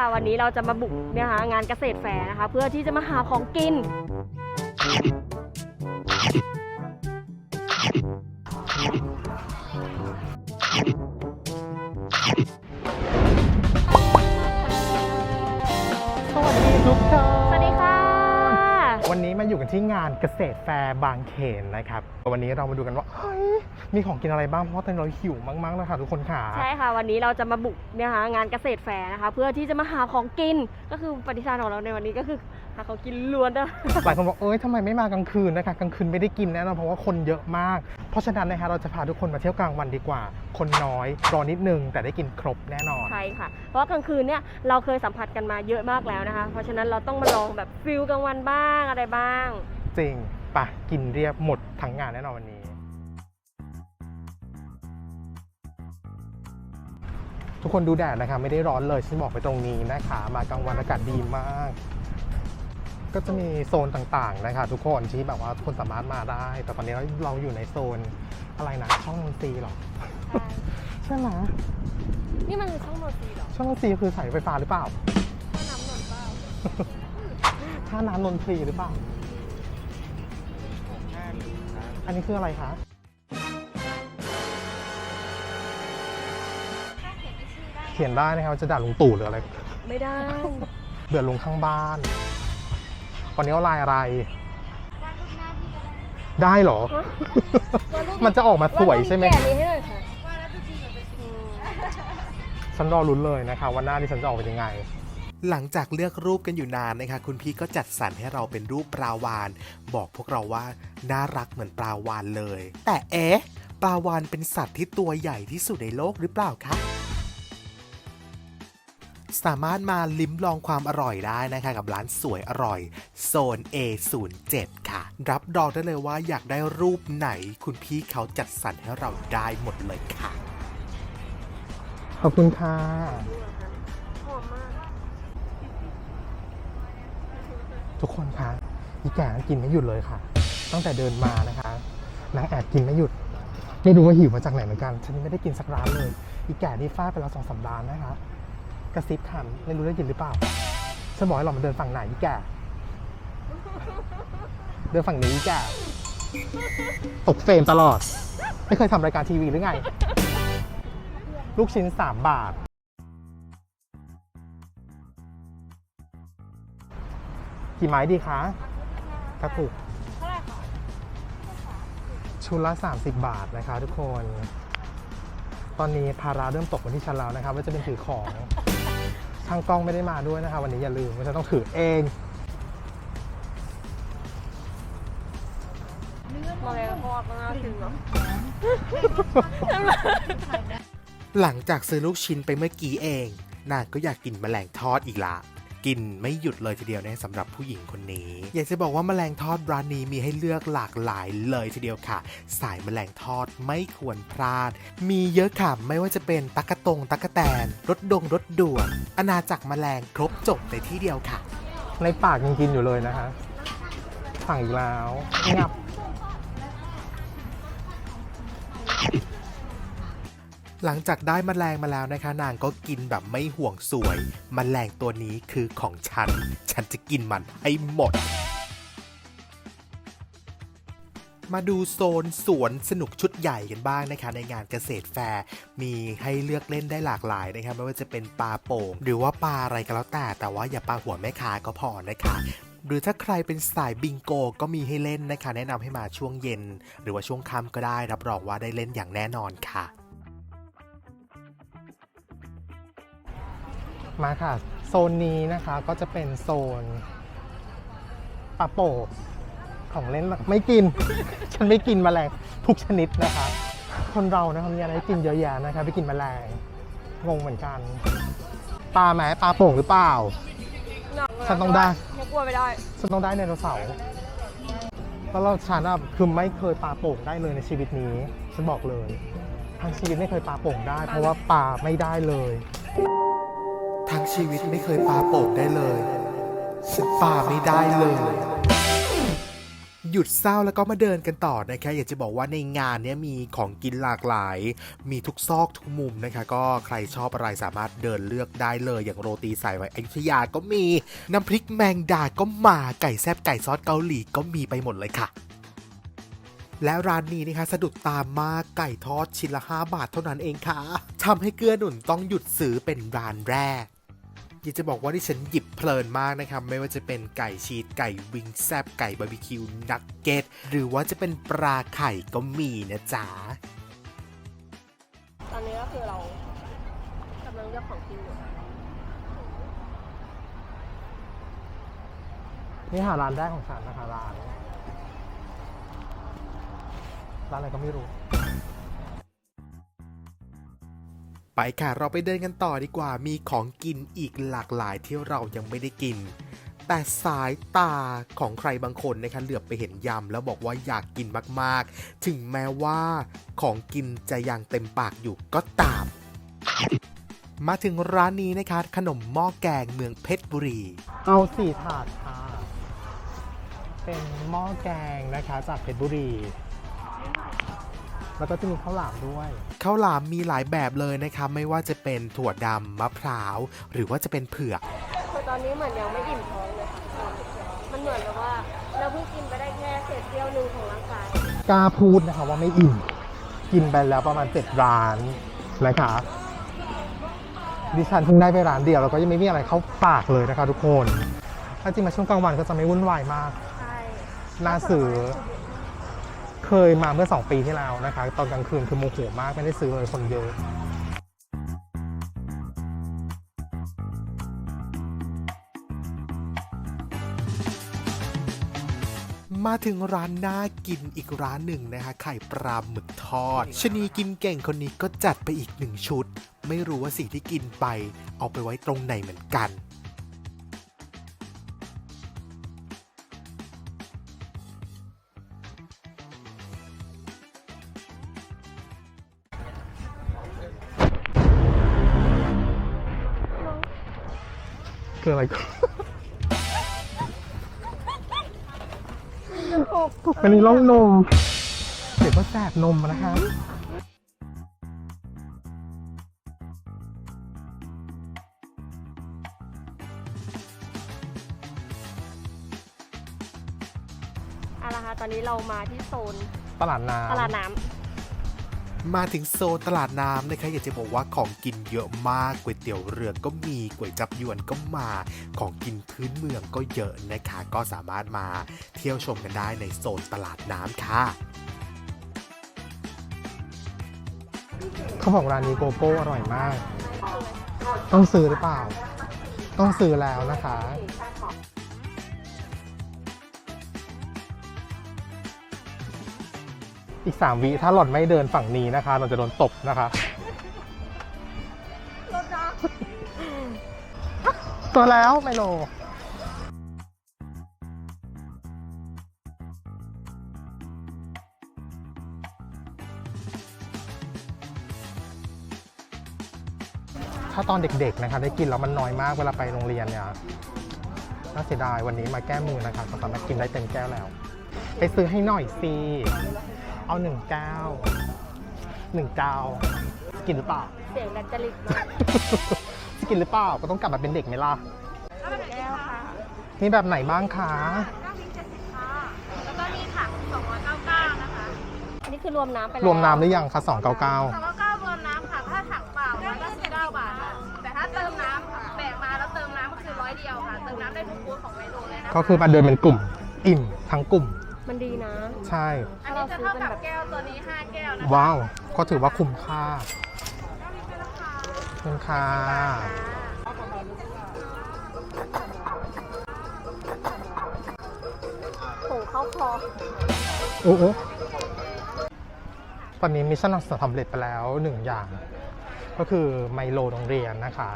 ค่ะวันนี้เราจะมาบุกเนี่ยค่ะงานเกษตรแฟร์นะคะ เพื่อที่จะมาหาของกิน สวัสดีทุกท่านสวัสดีค่ะ วันนี้มาอยู่กันที่งานเกษตรแฟร์บางเขนนะครับ วันนี้เรามาดูกันว่าเฮ้ยมีของกินอะไรบ้างเพราะว่าตอนนี้เราหิวมากๆเลยค่ะทุกคนค่ะ ใช่ค่ะ วันนี้เราจะมาบุกเนี่ยค่ะงานเกษตรแฟร์นะคะ เพื่อที่จะมาหาของกินก็คือปฏิชาของเราในวันนี้ก็คือหาของกินล้วนนะหลายคนบอกเอ้ยทำไมไม่มากลางคืนนะคะกลางคืนไม่ได้กินแน่นอนเพราะว่าคนเยอะมาก เพราะฉะนั้นนะคะเราจะพาทุกคนมาเที่ยวกลางวันดีกว่า คนน้อยรอนิดนึงแต่ได้กินครบแน่นอนใช่ค่ะ เพราะว่ากลางคืนเนี่ยเราเคยสัมผัสกันมาเยอะมากแล้วนะคะ เพราะฉะนั้นเราต้องมาลองแบบฟิลกลางวันบ้างอะไรบ้าง จริง ปะกินเรียบหมดทั้งงานแน่นอนวันนี้ ทุกคนดูแดดนะคะไม่ได้ร้อนเลยฉันบอกไปตรงนี้นะคะมากลางวันอากาศดีมาก ก็จะมีโซนต่างๆนะคะ ทุกคนที่แบบว่าทุกคนสามารถมาได้ แต่ตอนนี้เราอยู่ในโซนอะไรนะช่องดนตรีเหรอใช่ไหมนี่มันช่องโนตีเหรอช่องดนตรีคือสายไฟฟ้าหรือเปล่าช่องน้ำนนท์เปล่าท่าน้ำนนทรีหรือเปล่า อันนี้คืออะไรคะเขียนได้นะครับว่าจะด่าลุงตู่หรืออะไรไม่ได้เดือดลุงข้างบ้านวันนี้เอาลายอะไร ได้เหรอ มันจะออกมาสวยใช่ไหมแกะนี้ให้หน่อยค่ะฉันรอลุ้นเลยนะคะว่าหน้าที่ฉันจะออกเป็นยังไง หลังจากเลือกรูปกันอยู่นานนะคะคุณพี่ก็จัดสรรให้เราเป็นรูปปลาวาน บอกพวกเราว่าน่ารักเหมือนปลาวานเลย แต่เอ๊ะปลาวานเป็นสัตว์ที่ตัวใหญ่ที่สุดในโลกหรือเปล่าคะสามารถมาลิ้มลองความอร่อยได้นะคะ กับร้านสวยอร่อย โซน A07 ค่ะ รับรองได้เลยว่าอยากได้รูปไหน คุณพี่เขาจัดสรรให้เราได้หมดเลยค่ะ ขอบคุณค่ะ ทุกคนคะอีแก่กินไม่หยุดเลยค่ะ ตั้งแต่เดินมานะคะนางแอบกินไม่หยุด ไม่รู้ว่าหิวมาจากไหนเหมือนกัน ฉันยังไม่ได้กินสักร้านเลย อีแก่นี่ฟาดไปแล้วสองสามร้านนะคะ กระซิบถามไม่รู้ได้ยินหรือเปล่าฉันบอกให้เรามาเดินฝั่งไหนอีแก่เดินฝั่งนี้อีแก่ตกเฟรมตลอด ไม่เคยทำรายการทีวีหรือไง ลูกชิ้นสามบาท กี่ไม้ดีคะกระปุกเท่าไหร่คะชุดละ 30 บาทนะคะทุกคน ตอนนี้ภาระเริ่มตกมาที่ฉันแล้วนะครับว่าจะเป็นถือของทางกล้องไม่ได้มาด้วยนะคะวันนี้อย่าลืมว่าจะต้องถือเองมาเลยทอดมาถึงเนาะหลังจากซื้อลูกชิ้นไปเมื่อกี้เองนางก็อยากกินแมลงทอดอีกละ กินไม่หยุดเลยทีเดียวนะสำหรับผู้หญิงคนนี้ อยากจะบอกว่าแมลงทอดร้านนี้มีให้เลือกหลากหลายเลยทีเดียวค่ะ สายแมลงทอดไม่ควรพลาด มีเยอะค่ะไม่ว่าจะเป็นตักกะตงตักกะแตนรถดงรถด่วนอาณาจักรแมลงครบจบในที่เดียวค่ะ ในปากยังกินอยู่เลยนะคะสั่งอีกแล้วงับ หลังจากได้มแมลงมาแล้วนะคะ นางก็กินแบบไม่ห่วงสวยมแมลงตัวนี้คือของฉัน ฉันจะกินมันให้หมด มาดูโซนสวนสนุกชุดใหญ่กันบ้างนะคะ ในงานเกษตรแฟร์มีให้เลือกเล่นได้หลากหลายนะคะไม่ว่าจะเป็นปลาโป่ง หรือว่าปลาอะไรก็แล้วแต่ แต่ว่าอย่าปลาหัวแม่ค้าก็พอนะคะหรือถ้าใครเป็นสายบิงโกก็มีให้เล่นนะคะ แนะนำให้มาช่วงเย็น หรือว่าช่วงค่ำก็ได้ รับรองว่าได้เล่นอย่างแน่นอนค่ะ มาค่ะ โซนนี้นะคะก็จะเป็นโซนปลาโป่งของเล่นแบบไม่กิน ฉันไม่กินแมลงทุกชนิดนะคะ คนเรานะคะมีอะไรให้กินเยอะแยะนะคะไปกินแมลงงงเหมือนกันปลาไหมปลาโป่งหรือเปล่า ฉันต้องได้ยังกลัวไม่ได้ฉันต้องได้ไดโนเสาร์แล้วเราฉันอะคือไม่เคยปลาโป่งได้เลยในชีวิตนี้ ฉันบอกเลยทั้งชีวิตไม่เคยปลาโป่งได้ เพราะว่าปลาไม่ได้เลย ทั้งชีวิตไม่เคยปาโป่งได้เลยฉันปาไม่ได้เลย หยุดเศร้าแล้วก็มาเดินกันต่อนะคะ อยากจะบอกว่าในงานเนี้ยมีของกินหลากหลาย มีทุกซอกทุกมุมนะคะ ก็ใครชอบอะไรสามารถเดินเลือกได้เลย อย่างโรตีสายไหมอยุธยาก็มี น้ำพริกแมงดาก็มา ไก่แซบไก่ซอสเกาหลีก็มีไปหมดเลยค่ะและร้านนี้นะคะสะดุดตามมากไก่ทอดชิ้นละ 5 บาทเท่านั้นเองค่ะทำให้เกื้อหนุนต้องหยุดซื้อเป็นร้านแรก อยากจะบอกว่าที่ฉันหยิบเพลินมากนะครับ ไม่ว่าจะเป็นไก่ชีสไก่วิงแซบไก่บาร์บีคิวนักเก็ตหรือว่าจะเป็นปลาไข่ก็มีนะจ๊ะ ตอนนี้ก็คือเรากำลังเลือกของกินอยู่นี่หาร้านแรกของฉันนะคะร้าน ร้านอะไรก็ไม่รู้ ไปค่ะเราไปเดินกันต่อดีกว่ามีของกินอีกหลากหลายที่เรายังไม่ได้กิน แต่สายตาของใครบางคนนะคะเหลือบไปเห็นยำแล้วบอกว่าอยากกินมากๆ ถึงแม้ว่าของกินจะยังเต็มปากอยู่ก็ตาม มาถึงร้านนี้นะคะ ขนมหม้อแกงเมืองเพชรบุรี เอาสี่ถาดค่ะ เป็นหม้อแกงนะคะจากเพชรบุรี แล้วก็จะมีข้าวหลามด้วย ข้าวหลามมีหลายแบบเลยนะคะไม่ว่าจะเป็นถั่วดำมะพร้าว หรือว่าจะเป็นเผือก คือตอนนี้เหมือนยังไม่อิ่มท้องเลยค่ะมันเหมือนแบบว่าเราเพิ่งกินไปได้แค่เศษเสี้ยวหนึ่งของร่างกาย กล้าพูดนะคะว่าไม่อิ่ม กินไปแล้วประมาณเจ็ดร้านนะคะดิฉันเพิ่งได้ไปร้านเดียวแล้วก็ยังไม่มีอะไรเข้าปากเลยนะคะ ทุกคน ถ้าจริงมาช่วงกลางวันก็จะไม่วุ่นวายมาก ใช่น่าซื้อ เคยมาเมื่อ 2 ปีที่แล้วนะคะ ตอนกลางคืนคือโมโหมากไม่ได้ซื้อเลยคนเยอะมาถึงร้านน่ากินอีกร้านหนึ่งนะคะ ไข่ปลาหมึกทอดชนีกินเก่งคนนี้ก็จัดไปอีกหนึ่งชุด ไม่รู้ว่าสิ่งที่กินไป เอาไปไว้ตรงไหนเหมือนกัน คืออะไรก็อันนี้ล่องนมเดี๋ยวก็แสบนมนะคะเอาละค่ะตอนนี้เรามาที่โซนตลาดน้ำตลาดน้ำ มาถึงโซนตลาดน้ำนะคะอยากจะบอกว่าของกินเยอะมากก๋วยเตี๋ยวเรือก็มีก๋วยจับยวนก็มา ของกินพื้นเมืองก็เยอะนะคะ ก็สามารถมาเที่ยวชมกันได้ในโซนตลาดน้ำค่ะเขาบอกร้านนี้โกโก้อร่อยมาก ต้องซื้อหรือเปล่า ต้องซื้อแล้วนะคะ อีก 3 วิถ้าหล่อนไม่เดินฝั่งนี้นะคะเราจะโดนตบนะคะตัวแล้วไมโล ถ้าตอนเด็กๆนะคะได้กินแล้วมันน้อยมากเวลาไปโรงเรียนเนี่ยน่าเสียดายวันนี้มาแก้มือนะคะสามารถกินได้เต็มแก้วแล้ว ไปซื้อให้หน่อยสิ เอาหนึ่งแก้วหนึ่งแก้วกินหรือเปล่า เสียงดันจริตมากจะกินหรือเปล่า ก็ต้องกลับมาเป็นเด็กไหมล่ะ แก้วค่ะมีแบบไหนบ้างคะ แล้วก็มีถัง299 นะคะ อันนี้คือรวมน้ำไปแล้วรวมน้ำหรือยังคะ299 299รวมน้ำค่ะ ถ้าถังเปล่ามันก็19บาทค่ะ แต่ถ้าเติมน้ำแบกมาแล้วเติมน้ำก็คือร้อยเดียวค่ะ เติมน้ำได้ทุกบูธของไมโลเลยนะคะก็คือมาเดินเป็นกลุ่ม อิ่มทั้งกลุ่ม มันดีนะ ใช่ อันนี้จะเท่ากับแก้วตัวนี้ 5 แก้วนะคะว้าว ก็ถือว่าคุ้มค่าคุ้มค่าผงเข้าคอโอ้โหตอนนี้มิชชั่นสำเร็จไปแล้วหนึ่งอย่าง ก็คือไมโลโรงเรียนนะคะ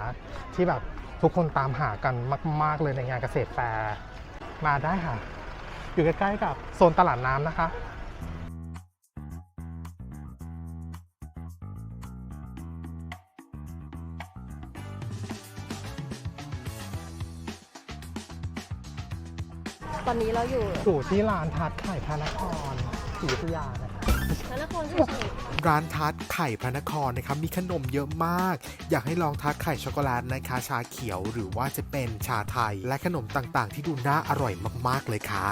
ที่แบบทุกคนตามหากันมาก ๆ เลยในงานเกษตรแฟร์มาได้ค่ะ อยู่ใกล้ๆกับโซนตลาดน้ำนะคะตอนนี้เราอยู่อยู่ที่ร้านทัดไข่พระนครศรีอยุธยานะคะพระนครเฉยร้านทัดไข่พระนครนะครับมีขนมเยอะมาก อยากให้ลองทัดไข่ช็อกโกแลตนะคะ ชาเขียวหรือว่าจะเป็นชาไทย และขนมต่างๆ ที่ดูน่าอร่อยมากๆเลยค่ะ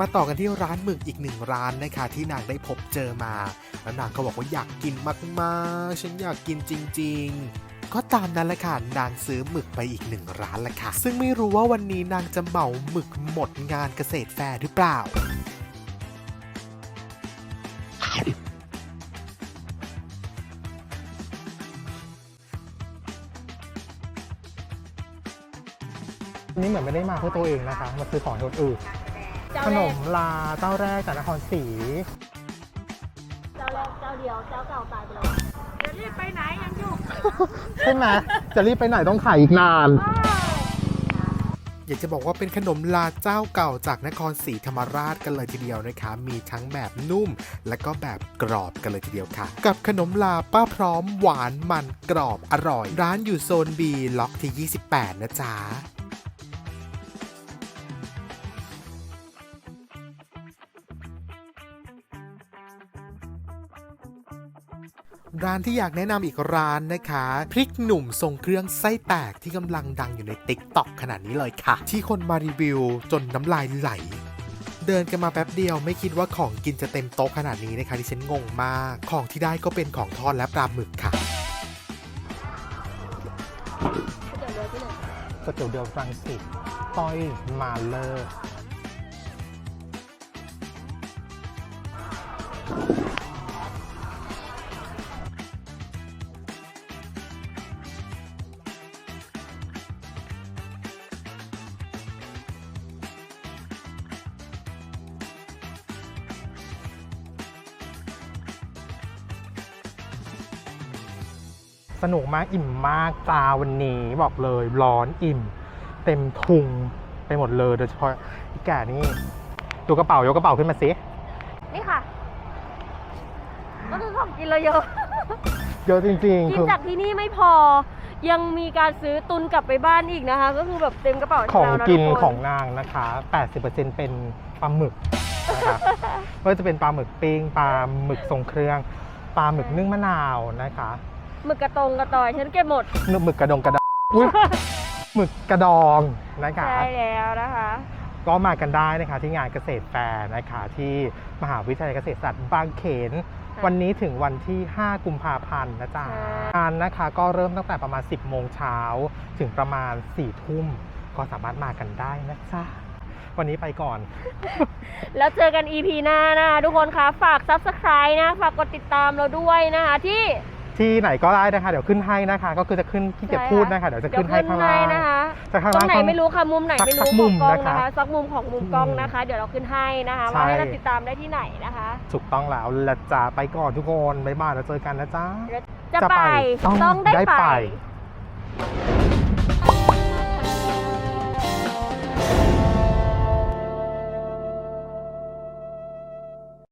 มาต่อกันที่ร้านหมึกอีกหนึ่งร้านนะคะที่นางได้พบเจอมา แล้วนางก็บอกว่าอยากกินมากๆ ฉันอยากกินจริง ๆก็ตามนั้นแหละค่ะ นางซื้อหมึกไปอีกหนึ่งร้านละค่ะ ซึ่งไม่รู้ว่าวันนี้นางจะเหมาหมึกหมดงานเกษตรแฟร์หรือเปล่า นี่เหมือนไม่ได้มาเพื่อตัวเองนะคะ มาซื้อของคนอื่น เจ้าขแรนกมลาเจ้าแรกจากนครศรีเจ้าแรกเจ้าเดียวเจ้าเก่าตายไปแล้ว จะรีบไปไหนยังอยู่ใช่ไหมจะรีบไปไหนต้องขายอีกนาน อยากจะบอกว่าเป็นขนมลาเจ้าเก่าจากนครศรีธรรมราชกันเลยทีเดียวนะคะ มีทั้งแบบนุ่ม และก็แบบกรอบกันเลยทีเดียวค่ะ กับขนมลาป้าพร้อมหวานมันกรอบอร่อย ร้านอยู่โซน B ล็อกที่ 28 นะจ๊ะ ร้านที่อยากแนะนำอีกร้านนะคะ พริกหนุ่มทรงเครื่องไส้แตกที่กำลังดังอยู่ในติ๊กต็อกขนาดนี้เลยค่ะ ที่คนมารีวิวจนน้ำลายไหลเดินกันมาแป๊บเดียวไม่คิดว่าของกินจะเต็มโต๊ะขนาดนี้นะคะที่ฉันงงมาก ของที่ได้ก็เป็นของทอดและปลาหมึกค่ะก๋วยเตี๋ยวเรือที่ไหนก๋วยเตี๋ยวเดือรังสิตต้อยมาเลอร์ สนุกมากอิ่มมากจ้าวันนี้บอกเลยร้อนอิ่ม เต็มทุงไปหมดเลยโดยเฉพาะอีแก่นี่ดูกระเป๋ายกกระเป๋าขึ้นมาสินี่ค่ะก็คือของกินเราเยอะ เยอะจริงกิๆนคือจากที่นี่ไม่พอ ยังมีการซื้อตุนกลับไปบ้านอีกนะคะ ก็คือแบบเต็มกระเป๋าของแล้วะกินทุคของนางนะคะ 80%เป็นปลาหมึกนะครับไม่ว่าจะเป็นปลาหมึกปิ้งปลาหมึกทรงเครื่องปลาหมึกนึ่งมะนาวนะคะ หมึกกระตงกระตอยฉันเก็บหมดหมึกกระดองกระดองอุ๊ยหมึกกระดองนะคะ ใช่แล้วนะคะ ก็มากันได้นะคะที่งานเกษตรแฟร์นะคะที่มหาวิทยาลัยเกษตรศาสตร์บางเขน ค่ะวันนี้ถึงวันที่ 5 กุมภาพันธ์นะจ๊ะค่ะ งานนะคะก็เริ่มตั้งแต่ประมาณ 10 โมงเช้าถึงประมาณ 4 ทุ่มก็สามารถมากันได้นะจ๊ะวันนี้ไปก่อน แล้วเจอกัน EP หน้านะคะทุกคนคะฝาก Subscribe นะ ฝากกดติดตามเราด้วยนะคะที่ ที่ไหนก็ได้นะคะ เดี๋ยวขึ้นให้นะคะ ก็คือจะขึ้นที่เก็บพูดนะคะ เดี๋ยวจะขึ้นให้ข้างล่างนะคะจะข้างตรล่างงไหนไม่รู้ค่ะมุมไหนไม่สัรู้กมุของมกล้องนะคะนะคะสักมุมของมุมกล้องนะคะ เดี๋ยวเราขึ้นให้นะคะใช่ว่าให้เราติดตามได้ที่ไหนนะคะถูกต้องแล้วและจ้าไปก่อนทุกคนบ๊ายบายแล้วเจอกันนะจ๊ะจะจะไปไปต้องได้ได้ไปไป